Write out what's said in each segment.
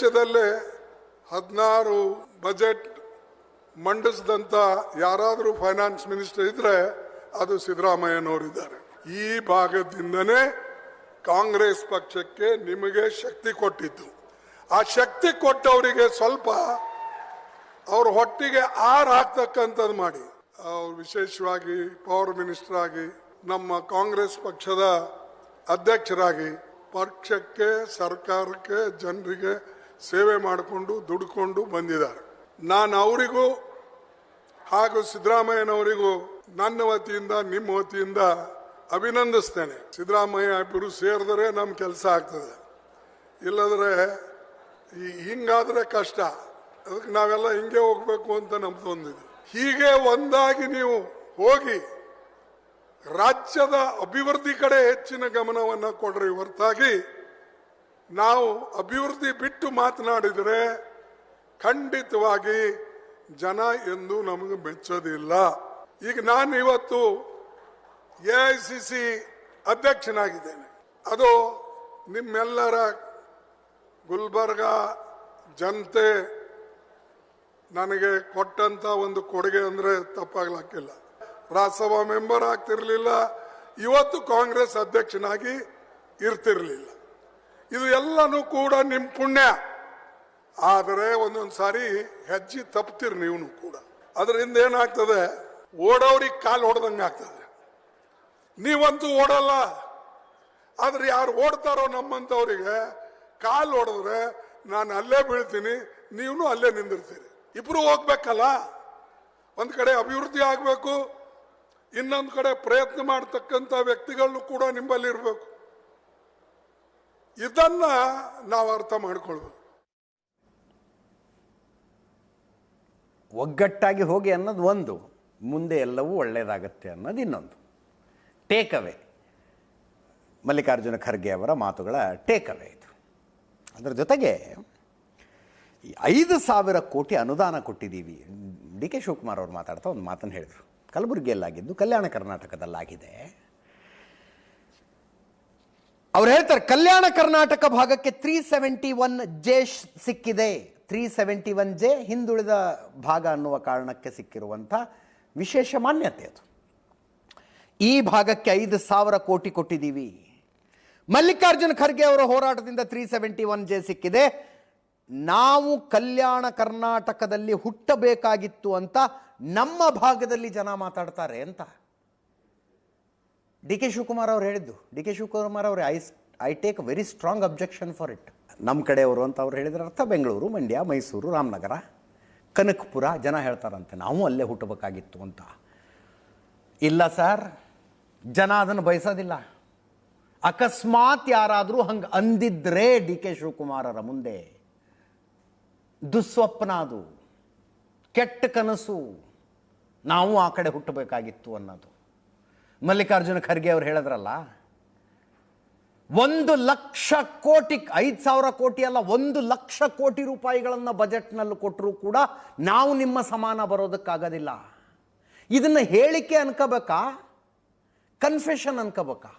ದೇಶದಲ್ಲೇ ಹದಿನಾರು ಬಜೆಟ್ ಮಂಡಿಸಿದಂಥ ಯಾರಾದರೂ ಫೈನಾನ್ಸ್ ಮಿನಿಸ್ಟರ್ ಇದ್ದರೆ ಅದು ಸಿದ್ದರಾಮಯ್ಯನವರಿದ್ದಾರೆ. ಈ ಭಾಗದಿಂದನೇ ಕಾಂಗ್ರೆಸ್ ಪಕ್ಷಕ್ಕೆ ನಿಮಗೆ ಶಕ್ತಿ ಕೊಟ್ಟಿದ್ದು. ಆ ಶಕ್ತಿ ಕೊಟ್ಟವರಿಗೆ ಸ್ವಲ್ಪ ಅವ್ರ ಹೊಟ್ಟಿಗೆ ಆರ್ ಹಾಕ್ತಕ್ಕಂಥದ್ದು ಮಾಡಿ. ಅವ್ರು ವಿಶೇಷವಾಗಿ ಪವರ್ ಮಿನಿಸ್ಟರ್ ಆಗಿ, ನಮ್ಮ ಕಾಂಗ್ರೆಸ್ ಪಕ್ಷದ ಅಧ್ಯಕ್ಷರಾಗಿ, ಪಕ್ಷಕ್ಕೆ, ಸರ್ಕಾರಕ್ಕೆ, ಜನರಿಗೆ ಸೇವೆ ಮಾಡಿಕೊಂಡು ದುಡ್ಕೊಂಡು ಬಂದಿದ್ದಾರೆ. ನಾನು ಅವರಿಗೂ ಹಾಗೂ ಸಿದ್ದರಾಮಯ್ಯನವರಿಗೂ ನನ್ನ ವತಿಯಿಂದ, ನಿಮ್ಮ ವತಿಯಿಂದ ಅಭಿನಂದಿಸ್ತೇನೆ. ಸಿದ್ದರಾಮಯ್ಯ ಇಬ್ಬರು ಸೇರಿದ್ರೆ ನಮ್ಮ ಕೆಲಸ ಆಗ್ತದೆ. ಇಲ್ಲದ್ರೆ ಈ ಹಿಂಗಾದ್ರೆ ಕಷ್ಟ. ಅದಕ್ಕೆ ನಾವೆಲ್ಲ ಹಿಂಗೆ ಹೋಗ್ಬೇಕು ಅಂತ ನಮ್ದೊಂದಿದೆ ಹೀಗೆ ಒಂದಾಗಿ ನೀವು ಹೋಗಿ ರಾಜ್ಯದ ಅಭಿವೃದ್ಧಿ ಕಡೆ ಹೆಚ್ಚಿನ ಗಮನವನ್ನು ಕೊಡ್ರಿ ಹೊರತಾಗಿ ನಾವು ಅಭಿವೃದ್ಧಿ ಬಿಟ್ಟು ಮಾತನಾಡಿದರೆ ಖಂಡಿತವಾಗಿ ಜನ ಎಂದು ನಮಗೆ ಮೆಚ್ಚೋದಿಲ್ಲ. ಈಗ ನಾನು ಇವತ್ತು ಎ ಐ ಸಿ ಸಿ ಅಧ್ಯಕ್ಷನಾಗಿದ್ದೇನೆ. ಅದು ನಿಮ್ಮೆಲ್ಲರ ಗುಲ್ಬರ್ಗ ಜನತೆ ನನಗೆ ಕೊಟ್ಟಂತ ಒಂದು ಕೊಡುಗೆ ಅಂದ್ರೆ ತಪ್ಪಾಗ್ಲಾಕಿಲ್ಲ ರಾಜ್ಯಸಭಾ ಮೆಂಬರ್ ಆಗ್ತಿರ್ಲಿಲ್ಲ, ಇವತ್ತು ಕಾಂಗ್ರೆಸ್ ಅಧ್ಯಕ್ಷನಾಗಿ ಇರ್ತಿರ್ಲಿಲ್ಲ. ಇದು ಎಲ್ಲನೂ ಕೂಡ ನಿಮ್ಮ ಪುಣ್ಯ. ಆದರೆ ಒಂದೊಂದು ಸಾರಿ ಹೆಜ್ಜೆ ತಪ್ತೀರಿ ನೀವು ಕೂಡ. ಅದರಿಂದ ಏನಾಗ್ತದೆ? ಓಡೋರಿಗೆ ಕಾಲು ಹೊಡೆದಂಗೆ ಆಗ್ತದೆ. ನೀವಂತೂ ಓಡಲ್ಲ. ಆದ್ರೆ ಯಾರು ಓಡ್ತಾರೋ ನಮ್ಮಂತವರಿಗೆ ಕಾಲು ಹೊಡೆದ್ರೆ ನಾನು ಅಲ್ಲೇ ಬೀಳ್ತೀನಿ ನೀವು ಅಲ್ಲೇ ನಿಂದಿರ್ತೀರಿ. ಇಬ್ರು ಹೋಗ್ಬೇಕಲ್ಲ? ಒಂದ್ ಕಡೆ ಅಭಿವೃದ್ಧಿ ಆಗಬೇಕು, ಇನ್ನೊಂದು ಕಡೆ ಪ್ರಯತ್ನ ಮಾಡ್ತಕ್ಕಂಥ ವ್ಯಕ್ತಿಗಳನ್ನು ಕೂಡ ನಿಂಬಲ್ಲಿ ಇರಬೇಕು ಇದನ್ನ ನಾವು ಅರ್ಥ ಮಾಡ್ಕೊಳ್ಬೇಕು. ಒಗ್ಗಟ್ಟಾಗಿ ಹೋಗಿ ಅನ್ನೋದು ಒಂದು, ಮುಂದೆ ಎಲ್ಲವೂ ಒಳ್ಳೆಯದಾಗತ್ತೆ ಅನ್ನೋದು ಇನ್ನೊಂದು. ಟೇಕ್ ಅವೇ ಮಲ್ಲಿಕಾರ್ಜುನ ಖರ್ಗೆ ಅವರ ಮಾತುಗಳ ಟೇಕ್ ಅವೇ ಇದು. ಅದರ ಜೊತೆಗೆ ಐದು ಸಾವಿರ ಕೋಟಿ ಅನುದಾನ ಕೊಟ್ಟಿದ್ದೀವಿ. ಡಿ ಕೆ ಶಿವಕುಮಾರ್ ಅವರು ಮಾತಾಡ್ತಾ ಒಂದು ಮಾತನ್ನು ಹೇಳಿದರು. ಕಲಬುರಗಿಯಲ್ಲಾಗಿದ್ದು ಕಲ್ಯಾಣ ಕರ್ನಾಟಕದಲ್ಲಾಗಿದೆ. ಅವ್ರು ಹೇಳ್ತಾರೆ, ಕಲ್ಯಾಣ ಕರ್ನಾಟಕ ಭಾಗಕ್ಕೆ ತ್ರೀ ಸೆವೆಂಟಿ ಒನ್ ಜೆ ಸಿಕ್ಕಿದೆ. ತ್ರೀ ಸೆವೆಂಟಿ ಒನ್ ಜೆ ಹಿಂದುಳಿದ ಭಾಗ ಅನ್ನುವ ಕಾರಣಕ್ಕೆ ಸಿಕ್ಕಿರುವಂಥ ವಿಶೇಷ ಮಾನ್ಯತೆ ಅದು. ಈ ಭಾಗಕ್ಕೆ ಐದು ಸಾವಿರ ಕೋಟಿ ಕೊಟ್ಟಿದ್ದೀವಿ. ಮಲ್ಲಿಕಾರ್ಜುನ ಖರ್ಗೆ ಅವರ ಹೋರಾಟದಿಂದ ತ್ರೀ ಸೆವೆಂಟಿ ಒನ್ ಜೆ ಸಿಕ್ಕಿದೆ. ನಾವು ಕಲ್ಯಾಣ ಕರ್ನಾಟಕದಲ್ಲಿ ಹುಟ್ಟಬೇಕಾಗಿತ್ತು ಅಂತ ನಮ್ಮ ಭಾಗದಲ್ಲಿ ಜನ ಮಾತಾಡ್ತಾರೆ ಅಂತ. ಡಿ ಕೆ ಶಿವಕುಮಾರ್ ಅವ್ರು ಹೇಳಿದ್ದು. ಡಿ ಕೆ ಶಿವಕುಮಾರ್ ಅವರು I I take very strong objection for it ನಮ್ಮ ಕಡೆಯವರು ಅಂತ ಅವ್ರು ಹೇಳಿದ್ರೆ ಅರ್ಥ, ಬೆಂಗಳೂರು, ಮಂಡ್ಯ, ಮೈಸೂರು, ರಾಮನಗರ, ಕನಕಪುರ ಜನ ಹೇಳ್ತಾರಂತೆ, ನಾವು ಅಲ್ಲೇ ಹುಟ್ಟಬೇಕಾಗಿತ್ತು ಅಂತ. ಇಲ್ಲ ಸರ್, ಜನ ಅದನ್ನು ಬಯಸೋದಿಲ್ಲ. ಅಕಸ್ಮಾತ್ ಯಾರಾದರೂ ಹಂಗೆ ಅಂದಿದ್ರೆ ಡಿ ಕೆ ಶಿವಕುಮಾರರ ಮುಂದೆ, ದುಸ್ವಪ್ನ ಅದು, ಕೆಟ್ಟ ಕನಸು, ನಾವು ಆ ಕಡೆ ಹುಟ್ಟಬೇಕಾಗಿತ್ತು ಅನ್ನೋದು. ಮಲ್ಲಿಕಾರ್ಜುನ ಖರ್ಗೆ ಅವ್ರು ಹೇಳಿದ್ರಲ್ಲ, ಒಂದು ಲಕ್ಷ ಕೋಟಿ, ಐದು ಸಾವಿರ ಕೋಟಿ ಅಲ್ಲ, ಒಂದು ಲಕ್ಷ ಕೋಟಿ ರೂಪಾಯಿಗಳನ್ನು ಬಜೆಟ್ನಲ್ಲಿ ಕೊಟ್ಟರೂ ಕೂಡ ನಾವು ನಿಮ್ಮ ಸಮಾನ ಬರೋದಕ್ಕಾಗೋದಿಲ್ಲ. ಇದನ್ನು ಹೇಳಿಕೆ ಅನ್ಕೋಬೇಕಾ? ಕನ್ಫೆಷನ್ ಅನ್ಕೋಬೇಕಾ?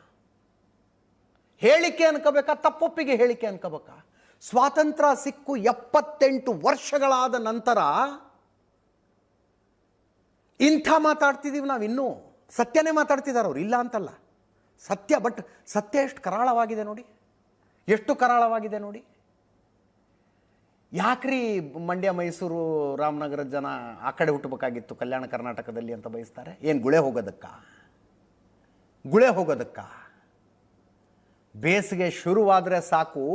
ಹೇಳಿಕೆ ಅನ್ಕೋಬೇಕಾ? ತಪ್ಪೊಪ್ಪಿಗೆ ಹೇಳಿಕೆ ಅನ್ಕೋಬೇಕಾ? ಸ್ವಾತಂತ್ರ್ಯ ಸಿಕ್ಕು ಎಪ್ಪತ್ತೆಂಟು ವರ್ಷಗಳಾದ ನಂತರ ಇಂಥ ಮಾತಾಡ್ತಿದ್ದೀವಿ ನಾವು ಇನ್ನೂ ಸತ್ಯನೇ ಮಾತಾಡ್ತಿದ್ದಾರೆ ಅವ್ರು, ಇಲ್ಲ ಅಂತಲ್ಲ. ಸತ್ಯ, ಬಟ್ ಸತ್ಯ ಎಷ್ಟು ಕರಾಳವಾಗಿದೆ ನೋಡಿ. ಎಷ್ಟು ಕರಾಳವಾಗಿದೆ ನೋಡಿ. ಯಾಕ್ರಿ ಮಂಡ್ಯ, ಮೈಸೂರು ರಾಮನಗರದ ಜನ ಆ ಕಡೆ ಹುಟ್ಟಬೇಕಾಗಿತ್ತು ಕಲ್ಯಾಣ ಕರ್ನಾಟಕದಲ್ಲಿ ಅಂತ ಬಯಸ್ತಾರೆ? ಏನು ಗುಳೆ ಹೋಗೋದಕ್ಕ? ಗುಳೆ ಹೋಗೋದಕ್ಕ? ಬೇಸಿಗೆ ಶುರುವಾದರೆ ಸಾಕು.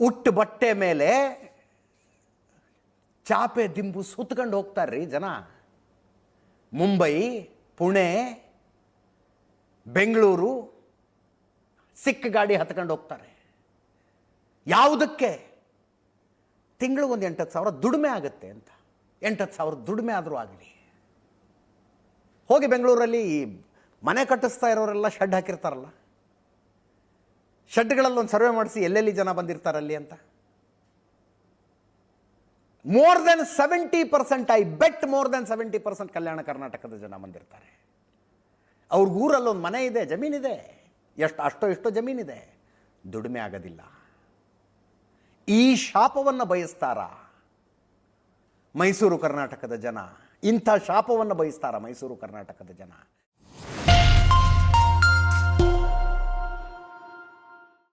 ಉಟ್ಟು ಬಟ್ಟೆ ಮೇಲೆ ಚಾಪೆ ದಿಂಬು ಸುತ್ಕೊಂಡು ಹೋಗ್ತಾರ್ರಿ ಜನ. ಮುಂಬೈ, ಪುಣೆ, ಬೆಂಗಳೂರು ಸಿಕ್ಕ ಗಾಡಿ ಹತ್ಕೊಂಡು ಹೋಗ್ತಾರೆ. ಯಾವುದಕ್ಕೆ? ತಿಂಗಳು ಒಂದು ಎಂಟತ್ತು ಸಾವಿರ ದುಡಿಮೆ ಆಗುತ್ತೆ ಅಂತ. ಎಂಟತ್ತು ಸಾವಿರ ದುಡಿಮೆ ಆದರೂ ಆಗಲಿ. ಹೋಗಿ ಬೆಂಗಳೂರಲ್ಲಿ ಈ ಮನೆ ಕಟ್ಟಿಸ್ತಾ ಇರೋರೆಲ್ಲ ಶೆಡ್ ಹಾಕಿರ್ತಾರಲ್ಲ. ಶೆಡ್ಗಳಲ್ಲೊಂದು ಸರ್ವೆ ಮಾಡಿಸಿ ಎಲ್ಲೆಲ್ಲಿ ಜನ ಬಂದಿರ್ತಾರಲ್ಲಿ ಅಂತ. More than seventy percent I bet more than seventy percent Kalyana ಕರ್ನಾಟಕದ ಜನ ಬಂದಿರ್ತಾರೆ. ಅವ್ರ ಊರಲ್ಲಿ ಒಂದು ಮನೆ ಇದೆ ಜಮೀನಿದೆ ಎಷ್ಟು, ಅಷ್ಟೋ ಎಷ್ಟೋ ಜಮೀನಿದೆ ದುಡಿಮೆ ಆಗೋದಿಲ್ಲ. ಈ ಶಾಪವನ್ನು ಬಯಸ್ತಾರ? ಮೈಸೂರು ಕರ್ನಾಟಕದ ಜನ. ಇಂಥ ಶಾಪವನ್ನು ಬಯಸ್ತಾರ ಮೈಸೂರು ಕರ್ನಾಟಕದ ಜನ?